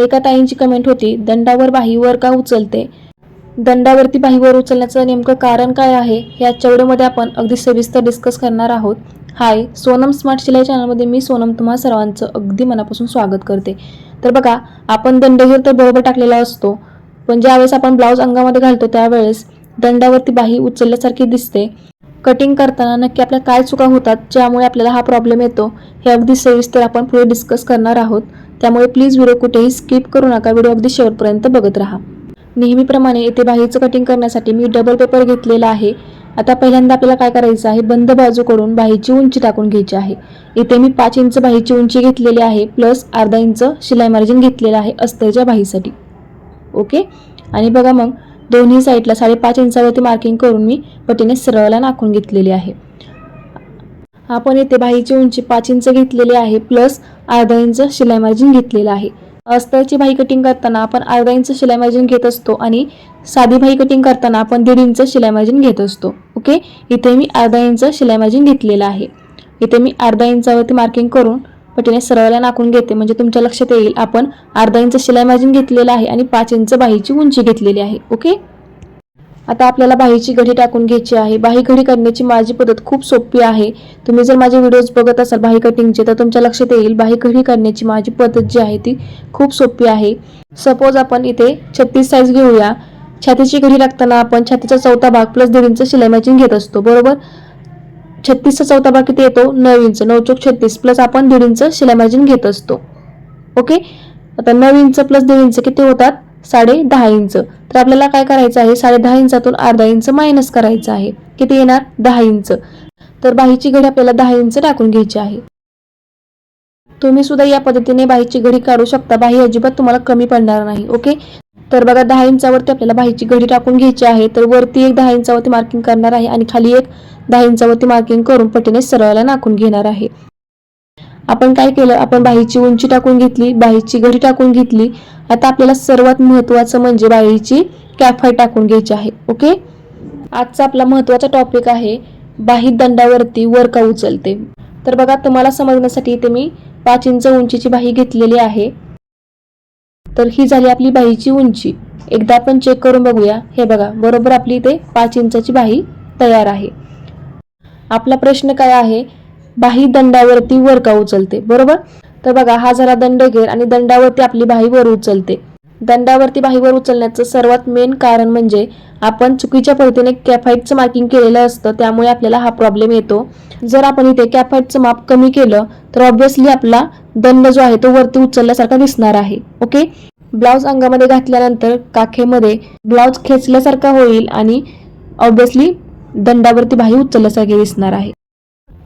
एका ताईंची कमेंट होती दंडावर बाहीवर का उचलते? दंडावरती बाहीवर उचलण्याचं नेमकं कारण काय आहे हे आजच्या व्हिडिओमध्ये आपण अगदी सविस्तर डिस्कस करणार आहोत. हाय सोनम स्मार्ट शिलाई चॅनलमध्ये मी सोनम तुम्हा सर्वांचं अगदी मनापासून स्वागत करते. तर बघा आपण दंडगीर तर बरोबर टाकलेला असतो पण ज्यावेळेस आपण ब्लाऊज अंगामध्ये घालतो त्यावेळेस दंडावरती बाही उचलल्यासारखी दिसते. कटिंग करताना नक्की आपल्या काय चुका होतात ज्यामुळे आपल्याला हा प्रॉब्लेम येतो हे अगदी सविस्तर आपण पुढे डिस्कस करणार आहोत. त्यामुळे प्लीज व्हिडिओ कुठेही स्किप करू नका व्हिडिओ अगदी शेवटपर्यंत बघत राहा. नेहमीप्रमाणे इथे बाहीचं कटिंग करण्यासाठी मी डबल पेपर घेतलेला आहे. आता पहिल्यांदा आपल्याला काय करायचं आहे बंद बाजूकडून बाहीची उंची टाकून घ्यायची आहे. इथे मी पाच इंच बाहीची उंची घेतलेली आहे प्लस अर्धा इंच शिलाई मार्जिन घेतलेलं आहे अस्तरच्या बाहीसाठी. ओके आणि बघा मग दोन्ही साईडला साडेपाच इंचावरती मार्किंग करून मी पटीने सरळला नाखून घेतलेली आहे. आपण येथे बाहीची उंची पाच इंच घेतलेली आहे प्लस अर्धा इंच शिलाई मार्जिन घेतलेलं आहे. अस्तरची भाई कटिंग करताना आपण अर्धा इंच शिलाई मार्जिन घेत असतो आणि साधी भाई कटिंग करताना आपण दीड इंच शिलाई मार्जिन घेत असतो. ओके इथे मी अर्धा इंच शिलाई मार्जिन घेतलेलं आहे. इथे मी अर्धा इंचावरती मार्किंग करून पटीने सरळला नाकून घेते. म्हणजे तुमच्या लक्षात येईल आपण अर्धा इंच शिलाई मार्जिन घेतलेलं आहे आणि पाच इंच बाहीची उंची घेतलेली आहे. ओके? आता आपल्याला बाहीची घडी टाकून घ्यायची आहे. बाही घडी करण्याची माझी पद्धत खूप सोपी आहे. तुम्ही जर माझे व्हिडिओज बघत असाल बाही कटिंगचे तर तुमच्या लक्षात येईल बाही घडी करण्याची माझी पद्धत जी आहे ती खूप सोपी आहे. सपोज आपण इथे छत्तीस साईज घेऊया. छातीची घडी टाकताना आपण छातीचा चौथा भाग प्लस दीड इंच शिलाई मॅचिंग घेत असतो. बरोबर? छत्तीसचा चौथा भाग किती येतो? नऊ इंच. नऊ चौक छत्तीस प्लस आपण दीड इंच शिलाई मार्जिन घेत असतो. ओके? आता नऊ इंच प्लस दीड इंच किती होतात? साडे दहा इंच. तर आपल्याला काय करायचं आहे? साडे दहा इंचातून अर्धा इंच मायनस करायचं आहे. किती येणार? दहा इंच. तर बाहीची घडी आपल्याला दहा इंच टाकून घ्यायची आहे. तुम्ही सुद्धा या पद्धतीने बाहीची घडी काढू शकता. बाही अजिबात तुम्हाला कमी पडणार नाही. ओके? तर बघा दहा इंचावरती आपल्याला बाहीची घडी टाकून घ्यायची आहे. तर वरती एक दहा इंचावरती मार्किंग करणार आहे आणि खाली एक दहा इंचावरती मार्किंग करून पटीने सरळला नाकून घेणार आहे. आपण काय केलं? आपण बाहीची उंची टाकून घेतली बाहीची घडी टाकून घेतली. आता आपल्याला सर्वात महत्त्वाचं म्हणजे बाहीची कॅफाय टाकून घ्यायची आहे. ओके? आजचा आपला महत्त्वाचा टॉपिक आहे बाही दंडावरती वर का उचलते? तर बघा तुम्हाला समजण्यासाठी इथे मी पाच इंच उंचीची बाही घेतलेली आहे. तर ही झाली आपली बाहीची उंची. एकदा आपण चेक करून बघूया. हे बघा बरोबर आपली इथे पाच इंचाची बाही तयार आहे. आपला प्रश्न काय आहे? बाही दंडावरती वर का उचलते बरोबर? तर बघा हा झाला दंडगेर आणि दंडावरती आपली बाही वर उचलते. दंडावरती बाहीवर उचलण्याचं सर्वात मेन कारण म्हणजे आपण चुकीच्या पद्धतीने कॅफाईटचं मार्किंग केलेलं असतं त्यामुळे आपल्याला हा प्रॉब्लेम येतो. जर आपण इथे कॅफाईटचं माप कमी केलं तर ऑब्व्हियसली आपला दंड जो आहे तो वरती उचलल्यासारखा दिसणार आहे ओके ब्लाऊज अंगामध्ये घातल्यानंतर काखेमध्ये ब्लाऊज खेचल्यासारखा होईल आणि ऑब्विसली दंडावरती बाही उचलल्यासारखी दिसणार आहे.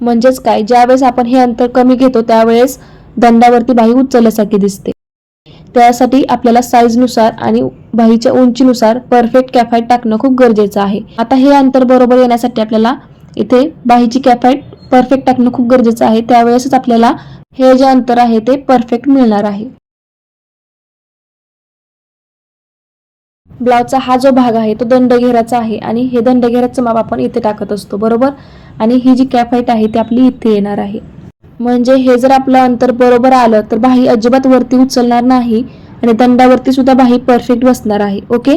म्हणजेच काय? ज्यावेळेस आपण हे अंतर कमी घेतो त्यावेळेस दंडावरती बाही उचलल्यासारखी दिसते. त्यासाठी आपल्याला साईजनुसार आणि बाहीच्या उंचीनुसार परफेक्ट कॅफाईट टाकणं खूप गरजेचं आहे. आता हे अंतर बरोबर येण्यासाठी आपल्याला इथे बाहीची कॅफाईट परफेक्ट टाकणं खूप गरजेचं आहे. त्यावेळेसच आपल्याला हे जे अंतर आहे ते परफेक्ट मिळणार आहे. ब्लाउजचा हा जो भाग आहे तो दंडघेराचा आहे आणि हे दंडघेराचं माप आपण इथे टाकत असतो बरोबर? आणि ही जी कॅफाईट आहे ती आपली इथे येणार आहे. म्हणजे हे जर आपलं अंतर बरोबर आलं तर बाही अजिबात वरती उचलणार नाही आणि दंडावरती सुद्धा बाही परफेक्ट बसणार आहे ओके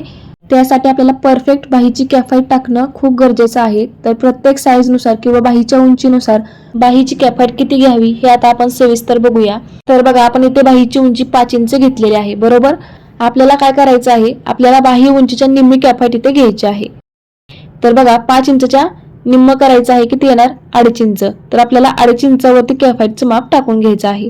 त्यासाठी आपल्याला परफेक्ट बाहीची कॅफाईट टाकणं खूप गरजेचं आहे. तर प्रत्येक साईजनुसार किंवा बाहीच्या उंचीनुसार बाहीची कॅफाईट किती घ्यावी हे आता आपण सविस्तर बघूया. तर बघा आपण इथे बाहीची उंची पाच इंच घेतलेली आहे बरोबर? आपल्याला काय करायचं आहे? आपल्याला बाही उंचीच्या निम्मी कॅफाईट इथे घ्यायची आहे. तर बघा पाच इंचच्या निम्म करायचं आहे किती येणार? अडीच इंच. तर आपल्याला अडीच इंचावरती कॅफाईटचं माप टाकून घ्यायचं आहे.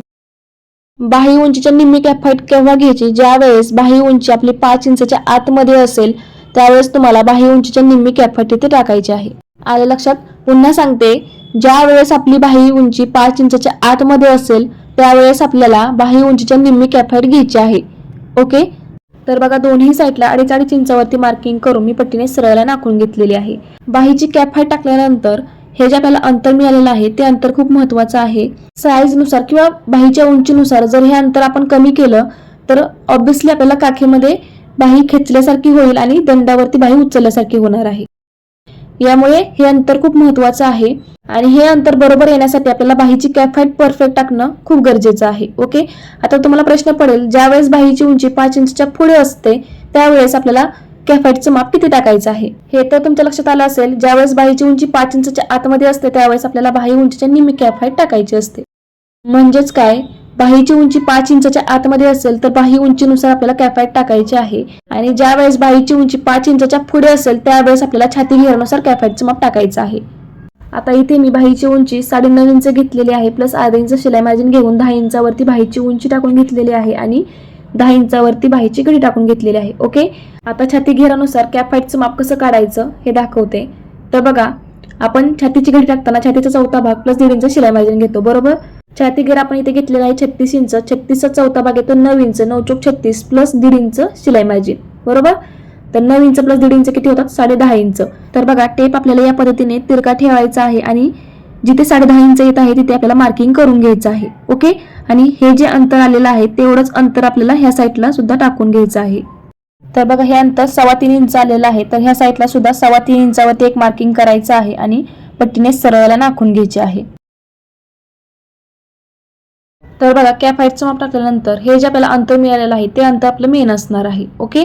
बाही उंचीच्या निम्मी कॅफाईट केव्हा घ्यायची? ज्यावेळेस बाह्य बाही उंची आपली पाच इंचाच्या आतमध्ये असेल त्यावेळेस तुम्हाला बाही उंचीच्या निम्मी कॅफाईट तिथे टाकायची आहे. आलं लक्षात? पुन्हा सांगते ज्या वेळेस आपली बाही उंची पाच इंचाच्या आतमध्ये असेल त्यावेळेस आपल्याला बाही उंचीच्या निम्मी कॅफाईट घ्यायची आहे. ओके? तर बघा दोन्ही साईडला अडीच अडीच इंचावरती मार्किंग करून मी पट्टीने सरळला नाखून घेतलेली आहे. बाहीची कॅप हाईट टाकल्यानंतर हे जे आपल्याला अंतर मिळालेलं आहे ते अंतर खूप महत्वाचं आहे. साईजनुसार किंवा बाहीच्या उंचीनुसार जर हे अंतर आपण कमी केलं तर ऑब्विसली आपल्याला काखेमध्ये बाही खेचल्यासारखी होईल आणि दंडावरती बाही उचलल्यासारखी होणार आहे. यामुळे हे अंतर खूप महत्वाचं आहे आणि हे अंतर बरोबर येण्यासाठी आपल्याला बाहीची कॅप हाईट परफेक्ट टाकणं खूप गरजेचं आहे. ओके आता तुम्हाला प्रश्न पडेल ज्यावेळेस बाहीची उंची पाच इंचच्या पुढे असते त्यावेळेस आपल्याला कॅफाईटचं माप किती टाकायचं आहे? हे तर तुमच्या लक्षात आलं असेल. ज्यावेळेस बाहीची उंची पाच इंचच्या आतमध्ये असते त्यावेळेस आपल्याला बाही उंचीच्या निम्मी कॅफेट टाकायची असते. म्हणजेच काय? बाहीची उंची पाच इंचाच्या आतमध्ये असेल तर बाही उंचीनुसार आपल्याला कॅफाईट टाकायची आहे. आणि ज्या वेळेस बाहीची उंची पाच इंचाच्या पुढे असेल त्यावेळेस आपल्याला छाती घेण्यानुसार कॅफाईटचं माप टाकायचं आहे. आता इथे मी बाहीची उंची साडे नऊ इंच घेतलेली आहे प्लस अर्धा इंच शिलाई मार्जिन घेऊन दहा इंचावरती बाहीची उंची टाकून घेतलेली आहे. आणि दहा इंचावरती बाहीची घडी टाकून घेतलेली आहे ओके? आता छाती घेरानुसार कॅफाईटचं माप कसं काढायचं हे दाखवते. तर बघा आपण छातीची घडी टाकताना छातीचा चौथा भाग प्लस दीड इंच शिलाई मार्जिन घेतो बरोबर? छाती घेर आपण इथे घेतलेला आहे छत्तीस इंच छत्तीसचा चौथा भाग येतो नऊ इंच नऊ चौक छत्तीस प्लस दीड इंच शिलाई मार्जिन बरोबर? तर नऊ इंच प्लस दीड इंच किती होतात? साडे दहा इंच. तर बघा टेप आपल्याला या पद्धतीने तिरका ठेवायचा आहे आणि जिथे साडे दहा इंच येत आहे तिथे आपल्याला मार्किंग करून घ्यायचं आहे ओके? आणि हे जे अंतर आलेलं आहे तेवढंच अंतर आपल्याला ह्या साईडला सुद्धा टाकून घ्यायचं आहे. तर बघा हे अंतर सव्वा तीन इंच आलेलं आहे. तर ह्या साईडला सुद्धा सव्वा तीन इंचावरती एक मार्किंग करायचं आहे आणि पट्टीने सरळला नाखून घ्यायची आहे. तर बघा कॅप हाईटचं माप टाकल्यानंतर हे जे आपल्याला अंतर मिळालेलं आहे ते अंतर आपलं मेन असणार आहे. ओके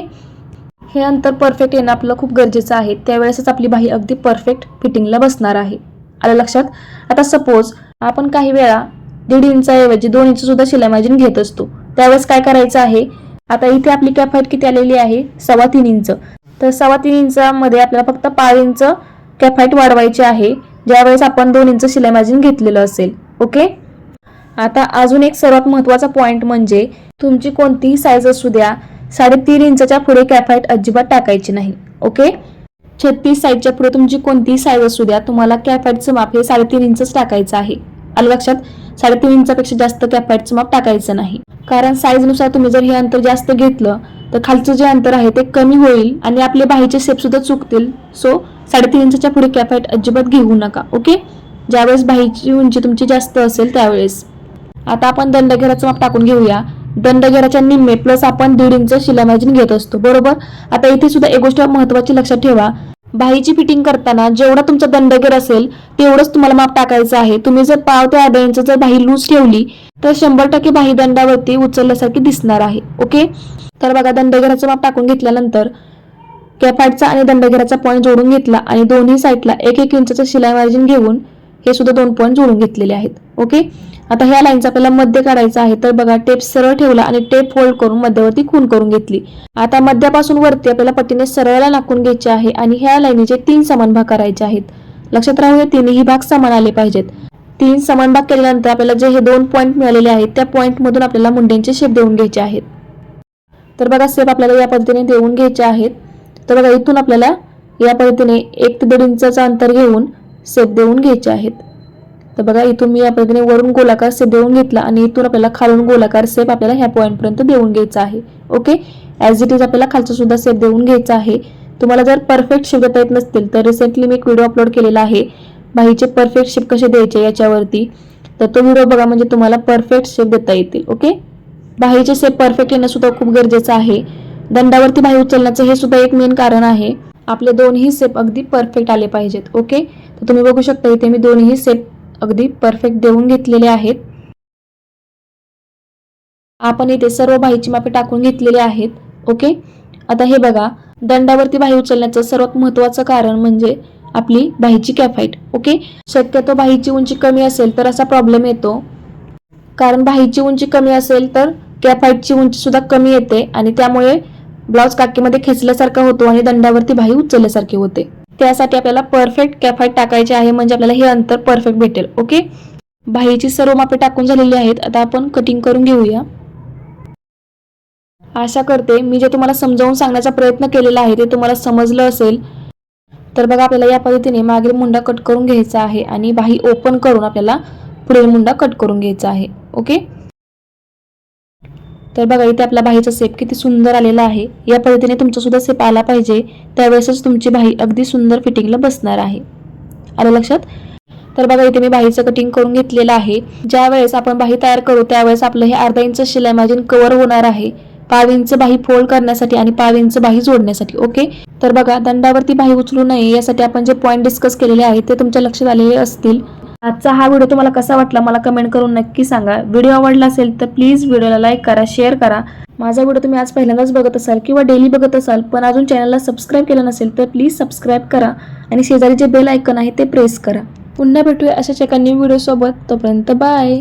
हे अंतर परफेक्ट येणं आपलं खूप गरजेचं आहे. त्यावेळेसच आपली बाही अगदी परफेक्ट फिटिंगला बसणार आहे. आलं लक्षात? आता सपोज आपण काही वेळा दीड इंचाऐवजी दोन इंच सुद्धा शिलाई मार्जिन घेत असतो. त्यावेळेस काय करायचं आहे? आता इथे आपली कॅप हाईट किती आलेली आहे? सव्वा तीन इंच. तर सव्वा तीन इंचामध्ये आपल्याला फक्त पाच इंच कॅप हाईट वाढवायची आहे. ज्यावेळेस आपण दोन इंच शिलाई मार्जिन घेतलेलं असेल. ओके आता अजून एक सर्वात महत्त्वाचा पॉइंट म्हणजे तुमची कोणतीही साईज असू द्या साडेतीन इंचाच्या पुढे कॅफाईट अजिबात टाकायची नाही. ओके छत्तीस साईजच्या पुढे तुमची कोणतीही साईज असू द्या तुम्हाला कॅफाईटचं माप हे साडेतीन इंचच टाकायचं आहे. आलं लक्षात साडेतीन इंचापेक्षा जास्त कॅफाईटचं माप टाकायचं नाही. कारण साईजनुसार तुम्ही जर हे अंतर जास्त घेतलं तर खालचं जे अंतर आहे ते कमी होईल आणि आपले बाहीचे शेप सुद्धा चुकतील. सो साडेतीन इंचाच्या पुढे कॅपॅट अजिबात घेऊ नका ओके ज्यावेळेस बाहीची उंची तुमची जास्त असेल त्यावेळेस. आता आपण दंडघेराचं माप टाकून घेऊया. दंडघेराच्या निम्मे प्लस आपण दीड इंच शिलाई घेत असतो बरोबर? आता इथे सुद्धा एक गोष्ट महत्वाची लक्षात ठेवा. बाहीची फिटिंग करताना जेवढा तुमचा दंडघेर असेल तेवढंच तुम्हाला माप टाकायचं आहे. तुम्ही जर पाव ते अर्धा इंच जर बाही लूज ठेवली तर शंभर टक्के बाही दंडावरती उचलल्यासारखी दिसणार आहे. ओके? तर बघा दंडघेराचं माप टाकून घेतल्यानंतर कॅपॅटचा आणि दंडगेराचा पॉईंट जोडून घेतला आणि दोन्ही साईडला एक एक इंचचं शिलाई मार्जिन घेऊन हे सुद्धा दोन पॉईंट जोडून घेतलेले आहेत. ओके? आता ह्या लाईनचा आपल्याला मध्य काढायचा आहे. तर बघा टेप सरळ ठेवला आणि टेप फोल्ड करून मध्यावरती खून करून घेतली. आता मध्यापासून वरती आपल्याला पट्टीने सरळला नाकून घ्यायचे आहे आणि ह्या लाईनीचे तीन समान भाग करायचे आहेत. लक्षात राहू हे तीनही भाग समान आले पाहिजेत. तीन समान भाग केल्यानंतर आपल्याला जे हे दोन पॉईंट मिळालेले आहेत त्या पॉईंट मधून आपल्याला मुंड्यांचे शेप देऊन घ्यायचे आहेत. तर बघा शेप आपल्याला या पद्धतीने देऊन घ्यायचे आहेत. तर बघा इथून आपल्याला या पद्धतीने एक ते दीड इंचाचं अंतर घेऊन शेप देऊन घ्यायचे आहेत. तर बघा इथून मी या पद्धतीने वरून गोलाकार सेप देऊन घेतला आणि इथून आपल्याला खालून गोलाकार सेप आपल्याला ह्या पॉईंटपर्यंत देऊन घ्यायचा आहे. ओके ॲज इट इज आपल्याला खालचा सुद्धा सेप देऊन घ्यायचा आहे. तुम्हाला जर परफेक्ट शेप देता येत नसतील तर रिसेंटली मी एक व्हिडिओ अपलोड केलेला आहे. बाहीचे परफेक्ट शेप कसे द्यायचे याच्यावरती? तर तो व्हिडिओ बघा म्हणजे तुम्हाला परफेक्ट शेप देता येतील. ओके बाहीचे सेप परफेक्ट येणं सुद्धा खूप गरजेचं आहे. दंडावरती बाही उचलण्याचं हे सुद्धा एक मेन कारण आहे. आपले दोन्ही सेप अगदी परफेक्ट आले पाहिजेत. ओके तर तुम्ही बघू शकता इथे मी दोन्ही सेप अगदी परफेक्ट देऊन घेतलेले आहेत. आपण इथे सर्व बाहीची मापे टाकून घेतलेले आहेत. ओके आता हे बघा दंडावरती बाही उचलण्याचं सर्वात महत्वाचं कारण म्हणजे आपली बाहीची कॅफाईट. ओके शक्यतो बाहीची उंची कमी असेल तर असा प्रॉब्लेम येतो. कारण बाहीची उंची कमी असेल तर कॅफाईटची उंची सुद्धा कमी येते आणि त्यामुळे ब्लाउज काकीमध्ये खेचल्यासारखा होतो आणि दंडावरती बाही उचलल्यासारखी होते. त्यासाठी आपल्याला परफेक्ट कॅफाईट टाकायचे आहे. म्हणजे आपल्याला हे अंतर परफेक्ट भेटेल. ओके बाहीची सर्व मापे टाकून झालेली आहेत. आता आपण कटिंग करून घेऊया. आशा करते मी जे तुम्हाला समजावून सांगण्याचा प्रयत्न केलेला आहे ते तुम्हाला समजलं असेल. तर बघा आपल्याला या पद्धतीने मागील मुंडा कट करून घ्यायचा आहे आणि बाही ओपन करून आपल्याला पुढील मुंडा कट करून घ्यायचा आहे. ओके तर बघा इथे आपला बाहीचा सेप किती सुंदर आलेला आहे. या पद्धतीने तुमचा सुद्धा सेप आला पाहिजे. त्यावेळेसच तुमची बाही अगदी सुंदर फिटिंगला बसणार आहे. आलं लक्षात? तर बघा इथे मी बाहीचं कटिंग करून घेतलेलं आहे. ज्या वेळेस आपण बाही तयार करू त्यावेळेस आपलं हे अर्धा इंच शिलाई मार्जिन कव्हर होणार आहे. पावींचं बाही फोल्ड करण्यासाठी आणि पावींचं बाही जोडण्यासाठी ओके तर बघा दंडावरती बाही उचलू नये यासाठी आपण जे पॉईंट डिस्कस केलेले आहेत ते तुमच्या लक्षात आलेले असतील. आजचा हा व्हिडिओ तुम्हाला कसा वाटला मला कमेंट करून नक्की सांगा. व्हिडिओ आवडला असेल तर प्लीज व्हिडिओला लाईक करा शेअर करा. माझा व्हिडिओ तुम्ही आज पहिल्यांदाच बघत असाल किंवा डेली बघत असाल पण अजून चॅनलला सबस्क्राईब केलं नसेल तर प्लीज सबस्क्राईब करा आणि शेजारी जे बेल ऐकन आहे ते प्रेस करा. पुन्हा भेटूया अशाच एका न्यू व्हिडिओसोबत तोपर्यंत बाय